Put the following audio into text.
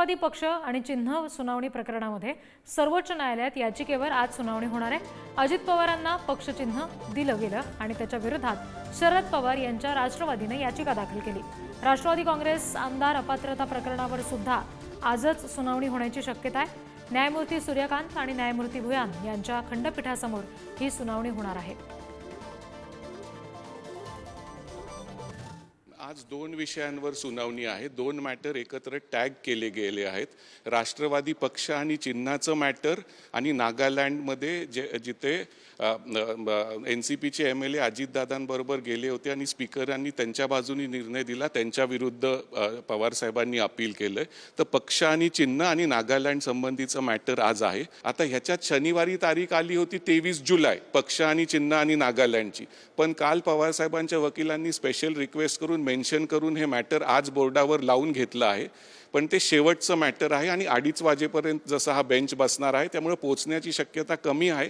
राष्ट्रवादी पक्ष आणि चिन्ह सुनावणी प्रकरणामध्ये सर्वोच्च न्यायालयात याचिकेवर आज सुनावणी होणार आहे. अजित पवारांना पक्षचिन्ह दिलं गेलं आणि त्याच्या विरोधात शरद पवार यांच्या राष्ट्रवादीने याचिका दाखल केली. राष्ट्रवादी काँग्रेस आमदार अपात्रता प्रकरणावर सुद्धा आजच सुनावणी होण्याची शक्यता आहे. न्यायमूर्ती सूर्यकांत आणि न्यायमूर्ती भुयान यांच्या खंडपीठासमोर ही सुनावणी होणार आहे. आज दोन विषयांवर सुनावणी आहे. दोन मॅटर एकत्र टॅग केले गेले आहेत. राष्ट्रवादी पक्ष आणि चिन्हाचं मॅटर आणि नागालँडमध्ये जे जिथे एन सी पीचे एम एल ए अजितदादांबरोबर गेले होते आणि स्पीकरांनी त्यांच्या बाजूनी निर्णय दिला. त्यांच्या विरुद्ध पवारसाहेबांनी अपील केलंय. तर पक्ष आणि चिन्ह आणि नागालँड संबंधीचं मॅटर आज आहे. आता ह्याच्यात शनिवारी तारीख आली होती तेवीस जुलै पक्ष आणि चिन्ह आणि नागालँडची. पण काल पवारसाहेबांच्या वकिलांनी स्पेशल रिक्वेस्ट करून मेन्शन करून हे मॅटर आज बोर्डावर लावून घेतलं आहे. पण ते शेवटचं मॅटर आहे आणि अडीच वाजेपर्यंत जसा हा बेंच बसणार आहे त्यामुळे पोचण्याची शक्यता कमी आहे.